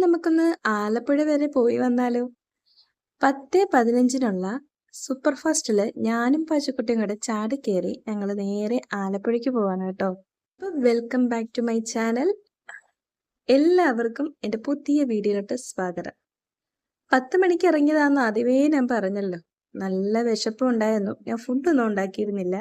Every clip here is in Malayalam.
നമുക്കൊന്ന് ആലപ്പുഴ വരെ പോയി വന്നാലോ? പത്ത് പതിനഞ്ചിനുള്ള സൂപ്പർ ഫാസ്റ്റിൽ ഞാനും പശുക്കുട്ടിയും കൂടെ ചാടി കയറി ഞങ്ങൾ നേരെ ആലപ്പുഴയ്ക്ക് പോവാണ് കേട്ടോ. അപ്പൊ welcome back to my channel എല്ലാവർക്കും എന്റെ പുതിയ വീഡിയോയിലോട്ട് സ്വാഗതം. പത്ത് മണിക്ക് ഇറങ്ങിയതാന്ന് ആദ്യമേ ഞാൻ പറഞ്ഞല്ലോ. നല്ല വിശപ്പും ഉണ്ടായിരുന്നു. ഞാൻ ഫുഡൊന്നും ഉണ്ടാക്കിയിരുന്നില്ല.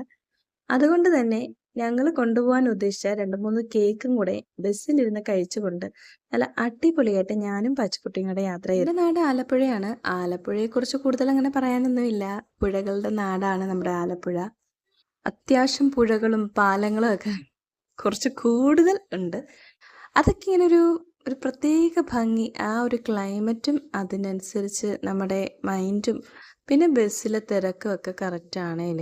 അതുകൊണ്ട് തന്നെ ഞങ്ങൾ കൊണ്ടുപോകാൻ ഉദ്ദേശിച്ച രണ്ട് മൂന്ന് കേക്കും കൂടെ ബസ്സിലിരുന്ന് കഴിച്ചുകൊണ്ട് നല്ല അടിപൊളിയായിട്ട് ഞാനും പച്ചക്കുട്ടിയും കൂടെ യാത്ര ചെയ്തു. എന്റെ നാട് ആലപ്പുഴയാണ്. ആലപ്പുഴയെ കുറിച്ച് കൂടുതൽ അങ്ങനെ പറയാനൊന്നുമില്ല പുഴകളുടെ നാടാണ് നമ്മുടെ ആലപ്പുഴ. അത്യാവശ്യം പുഴകളും പാലങ്ങളും ഒക്കെ കുറച്ച് കൂടുതൽ ഉണ്ട്. അതൊക്കെ ഇങ്ങനെ ഒരു ഒരു പ്രത്യേക ഭംഗി. ആ ഒരു ക്ലൈമറ്റും അതിനനുസരിച്ച് നമ്മുടെ മൈൻഡും പിന്നെ ബസ്സിലെ തിരക്കും ഒക്കെ കറക്റ്റ് ആണേൽ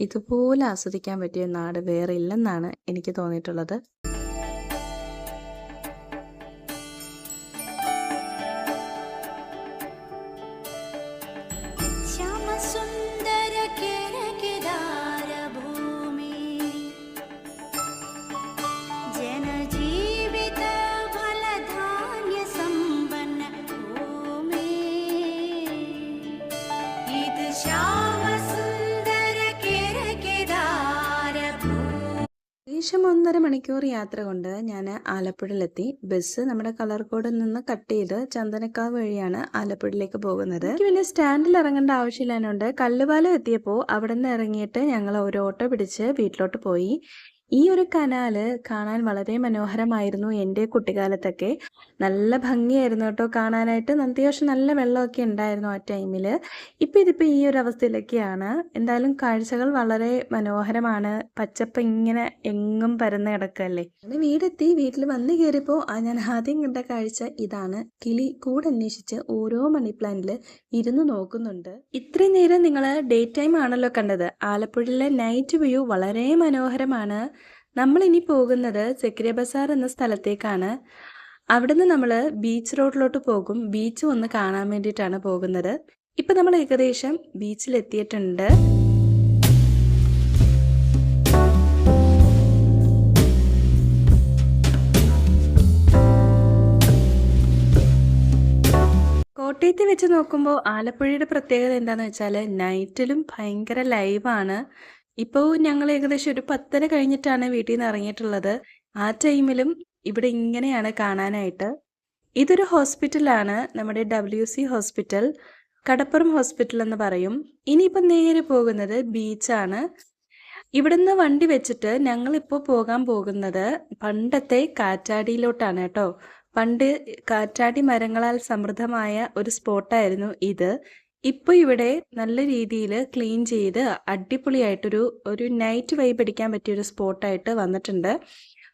ഇതുപോലെ ആസ്വദിക്കാൻ പറ്റിയ നാട് വേറെ ഇല്ലെന്നാണ് എനിക്ക് തോന്നിയിട്ടുള്ളത്. ഒന്നര മണിക്കൂർ യാത്ര കൊണ്ട് ഞാൻ ആലപ്പുഴയിലെത്തി. ബസ് നമ്മുടെ കളർകോടിൽ നിന്ന് കട്ട് ചെയ്ത് ചന്ദനക്കാവ് വഴിയാണ് ആലപ്പുഴയിലേക്ക് പോകുന്നത്. എനിക്ക് പിന്നെ സ്റ്റാൻഡിൽ ഇറങ്ങേണ്ട ആവശ്യമില്ലാനുണ്ട് കല്ലുപാലം എത്തിയപ്പോൾ അവിടെ നിന്ന് ഇറങ്ങിയിട്ട് ഞങ്ങൾ ഒരു ഓട്ടോ പിടിച്ച് വീട്ടിലോട്ട് പോയി. ഈ ഒരു കനാല് കാണാൻ വളരെ മനോഹരമായിരുന്നു എന്റെ കുട്ടിക്കാലത്തൊക്കെ. നല്ല ഭംഗിയായിരുന്നു കേട്ടോ കാണാനായിട്ട്. അത്യാവശ്യം നല്ല വെള്ളമൊക്കെ ഉണ്ടായിരുന്നു ആ ടൈമിൽ ഇപ്പം ഇതിപ്പോൾ ഈ ഒരു അവസ്ഥയിലൊക്കെയാണ്. എന്തായാലും കാഴ്ചകൾ വളരെ മനോഹരമാണ്. പച്ചപ്പ് ഇങ്ങനെ എങ്ങും പരന്ന് കിടക്കല്ലേ. വീടെത്തി വീട്ടിൽ വന്നു കയറിയപ്പോൾ ഞാൻ ആദ്യം കണ്ട കാഴ്ച ഇതാണ്. കിളി കൂടന്വേഷിച്ച് ഓരോ മണി പ്ലാന്റിൽ ഇരുന്ന് നോക്കുന്നുണ്ട്. ഇത്രയും നേരം നിങ്ങൾ ഡേ ടൈം ആണല്ലോ കണ്ടത്. ആലപ്പുഴയിലെ നൈറ്റ് വ്യൂ വളരെ മനോഹരമാണ്. നമ്മൾ ഇനി പോകുന്നത് സെക്രിയ ബസാർ എന്ന സ്ഥലത്തേക്കാണ്. അവിടുന്ന് നമ്മൾ ബീച്ച് റോഡിലോട്ട് പോകും. ബീച്ച് ഒന്ന് കാണാൻ വേണ്ടിയിട്ടാണ് പോകുന്നത്. ഇപ്പം നമ്മൾ ഏകദേശം ബീച്ചിലെത്തിയിട്ടുണ്ട്. കോട്ടയത്ത് വെച്ച് നോക്കുമ്പോൾ ആലപ്പുഴയുടെ പ്രത്യേകത എന്താണെന്ന് വെച്ചാൽ നൈറ്റിലും ഭയങ്കര ലൈവാണ്. ഇപ്പോൾ ഞങ്ങൾ ഏകദേശം ഒരു പത്തര കഴിഞ്ഞിട്ടാണ് വീട്ടിൽ നിന്ന് ഇറങ്ങിയിട്ടുള്ളത് ആ ടൈമിലും ഇവിടെ ഇങ്ങനെയാണ് കാണാനായിട്ട്. ഇതൊരു ഹോസ്പിറ്റലാണ് നമ്മുടെ ഡബ്ല്യു സി ഹോസ്പിറ്റൽ. കടപ്പുറം ഹോസ്പിറ്റൽ എന്ന് പറയും. ഇനിയിപ്പോൾ നേരെ പോകുന്നത് ബീച്ചാണ്. ഇവിടുന്ന് വണ്ടി വെച്ചിട്ട് ഞങ്ങളിപ്പോൾ പോകാൻ പോകുന്നത് പണ്ടത്തെ കാറ്റാടിയിലോട്ടാണ് കേട്ടോ. പണ്ട് കാറ്റാടി മരങ്ങളാൽ സമൃദ്ധമായ ഒരു സ്പോട്ടായിരുന്നു ഇത്. ഇപ്പോൾ ഇവിടെ നല്ല രീതിയിൽ ക്ലീൻ ചെയ്ത് അടിപൊളിയായിട്ടൊരു ഒരു നൈറ്റ് വൈബ് അടിക്കാൻ പറ്റിയ ഒരു സ്പോട്ടായിട്ട് വന്നിട്ടുണ്ട്.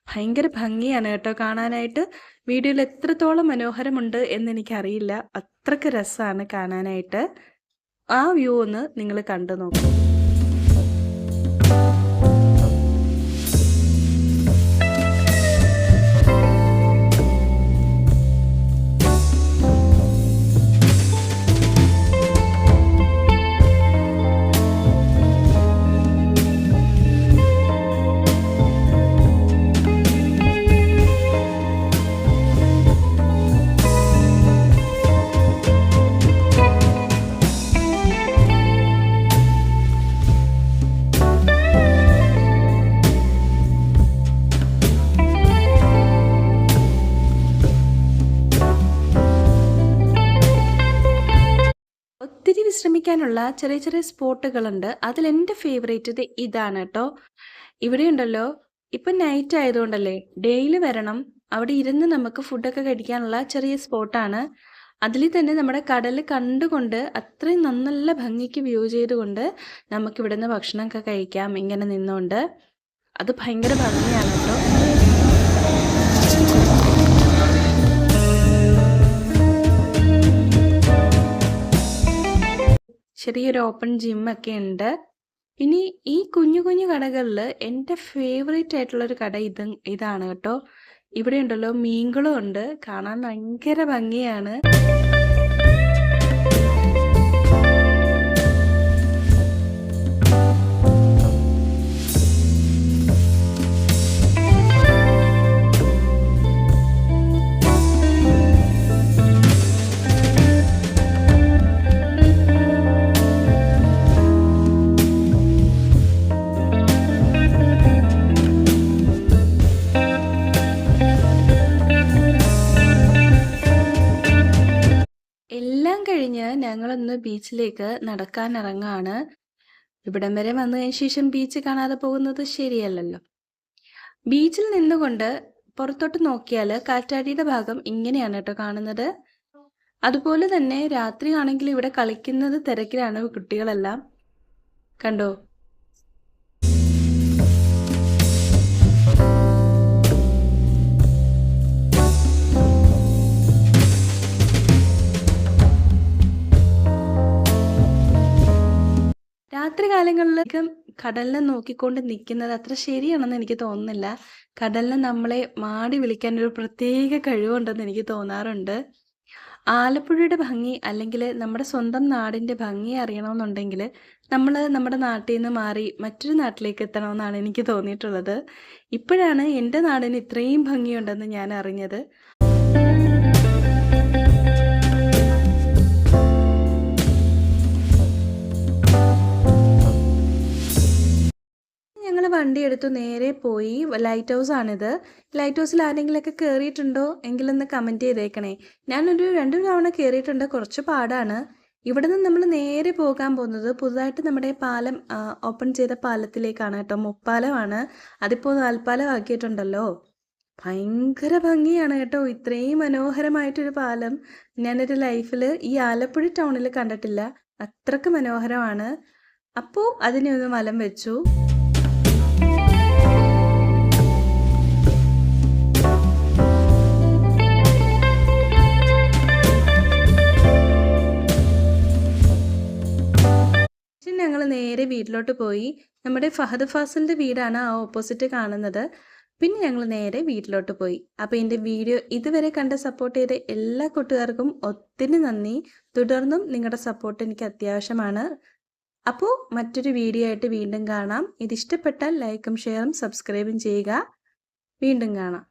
ഭയങ്കര ഭംഗിയാണ് കേട്ടോ കാണാനായിട്ട്. വീഡിയോയിൽ എത്രത്തോളം മനോഹരമുണ്ട് എന്ന് എനിക്കറിയില്ല അത്രയ്ക്ക് രസമാണ് കാണാനായിട്ട്. ആ വ്യൂ ഒന്ന് നിങ്ങൾ കണ്ടു നോക്കൂ. വിശ്രമിക്കാനുള്ള ചെറിയ ചെറിയ സ്പോട്ടുകളുണ്ട്. അതിൽ എന്റെ ഫേവറേറ്റ് ഇത് ഇതാണ് കേട്ടോ ഇവിടെ ഉണ്ടല്ലോ. ഇപ്പം നൈറ്റ് ആയതുകൊണ്ടല്ലേ ഡെയിലി വരണം. അവിടെ ഇരുന്ന് നമുക്ക് ഫുഡൊക്കെ കഴിക്കാനുള്ള ചെറിയ സ്പോട്ടാണ് അതിൽ തന്നെ നമ്മുടെ കടൽ കണ്ടുകൊണ്ട് അത്രയും നല്ല ഭംഗിക്ക് വ്യൂ ചെയ്തുകൊണ്ട് നമുക്ക് ഇവിടുന്ന് ഭക്ഷണമൊക്കെ കഴിക്കാം ഇങ്ങനെ നിന്നുകൊണ്ട്. അത് ഭയങ്കര ഭംഗിയാണ് കേട്ടോ ചെറിയൊരു ഓപ്പൺ ജിമ്മൊക്കെ ഉണ്ട്. ഇനി ഈ കുഞ്ഞു കുഞ്ഞു കടകളിൽ എന്റെ ഫേവറേറ്റ് ആയിട്ടുള്ളൊരു കട ഇത് ഇതാണ് കേട്ടോ. ഇവിടെ ഉണ്ടല്ലോ മീങ്കളും ഉണ്ട്. കാണാൻ ഭയങ്കര ഭംഗിയാണ്. ഞങ്ങളൊന്ന് ബീച്ചിലേക്ക് നടക്കാൻ ഇറങ്ങാണ് ഇവിടം വരെ വന്നതിന് ശേഷം ബീച്ച് കാണാതെ പോകുന്നത് ശരിയല്ലല്ലോ. ബീച്ചിൽ നിന്നുകൊണ്ട് പുറത്തോട്ട് നോക്കിയാൽ കാറ്റാടിയുടെ ഭാഗം ഇങ്ങനെയാണ് കേട്ടോ കാണുന്നത്. അതുപോലെ തന്നെ രാത്രി ആണെങ്കിൽ ഇവിടെ കളിക്കുന്നത് തിരക്കിലാണ് കുട്ടികളെല്ലാം. കണ്ടോ? രാത്രി കാലങ്ങളിൽ കടലിനെ നോക്കിക്കൊണ്ട് നിൽക്കുന്നത് അത്ര ശരിയാണെന്ന് എനിക്ക് തോന്നുന്നില്ല. കടലിനെ നമ്മളെ മാടി വിളിക്കാൻ ഒരു പ്രത്യേക കഴിവുണ്ടെന്ന് എനിക്ക് തോന്നാറുണ്ട്. ആലപ്പുഴയുടെ ഭംഗി അല്ലെങ്കിൽ നമ്മുടെ സ്വന്തം നാടിന്റെ ഭംഗി അറിയണമെന്നുണ്ടെങ്കിൽ നമ്മൾ നമ്മുടെ നാട്ടിൽ നിന്ന് മാറി മറ്റൊരു നാട്ടിലേക്ക് എത്തണമെന്നാണ് എനിക്ക് തോന്നിയിട്ടുള്ളത്. ഇപ്പോഴാണ് എന്റെ നാടിന് ഇത്രയും ഭംഗിയുണ്ടെന്ന് ഞാൻ അറിഞ്ഞത്. വണ്ടി എടുത്തു നേരെ പോയി. ലൈറ്റ് ഹൗസ് ആണിത്. ലൈറ്റ് ഹൗസിൽ ആരെങ്കിലുമൊക്കെ കയറിയിട്ടുണ്ടോ എങ്കിലൊന്ന് കമന്റ് ചെയ്തേക്കണേ. ഞാനൊരു രണ്ട് തവണ കയറിയിട്ടുണ്ട് കുറച്ച് പാടാണ്. ഇവിടെ നിന്ന് നമ്മൾ നേരെ പോകാൻ പോകുന്നത് പുതുതായിട്ട് നമ്മുടെ പാലം ഓപ്പൺ ചെയ്ത പാലത്തിലേക്കാണ് കേട്ടോ. മുപ്പാലമാണ്. അതിപ്പോൾ നാൽപ്പാലം ആക്കിയിട്ടുണ്ടല്ലോ. ഭയങ്കര ഭംഗിയാണ് കേട്ടോ. ഇത്രയും മനോഹരമായിട്ടൊരു പാലം. ഞാനൊരു ലൈഫിൽ ഈ ആലപ്പുഴ ടൗണിൽ കണ്ടിട്ടില്ല. അത്രയ്ക്ക് മനോഹരമാണ്. അപ്പോൾ അതിനെ ഒന്ന് മലം വെച്ചു. നേരെ വീട്ടിലോട്ട് പോയി. നമ്മുടെ ഫഹദ് ഫാസിലിന്റെ വീടാണ് ആ ഓപ്പോസിറ്റ് കാണുന്നത്. പിന്നെ ഞങ്ങൾ നേരെ വീട്ടിലോട്ട് പോയി. അപ്പോൾ എന്റെ വീഡിയോ ഇതുവരെ കണ്ട് സപ്പോർട്ട് ചെയ്ത എല്ലാ കൂട്ടുകാർക്കും ഒത്തിരി നന്ദി. തുടർന്നും നിങ്ങളുടെ സപ്പോർട്ട് എനിക്ക് അത്യാവശ്യമാണ്. അപ്പോൾ മറ്റൊരു വീഡിയോ ആയിട്ട് വീണ്ടും കാണാം. ഇത് ഇഷ്ടപ്പെട്ടാൽ ലൈക്കും ഷെയറും സബ്സ്ക്രൈബും ചെയ്യുക. വീണ്ടും കാണാം.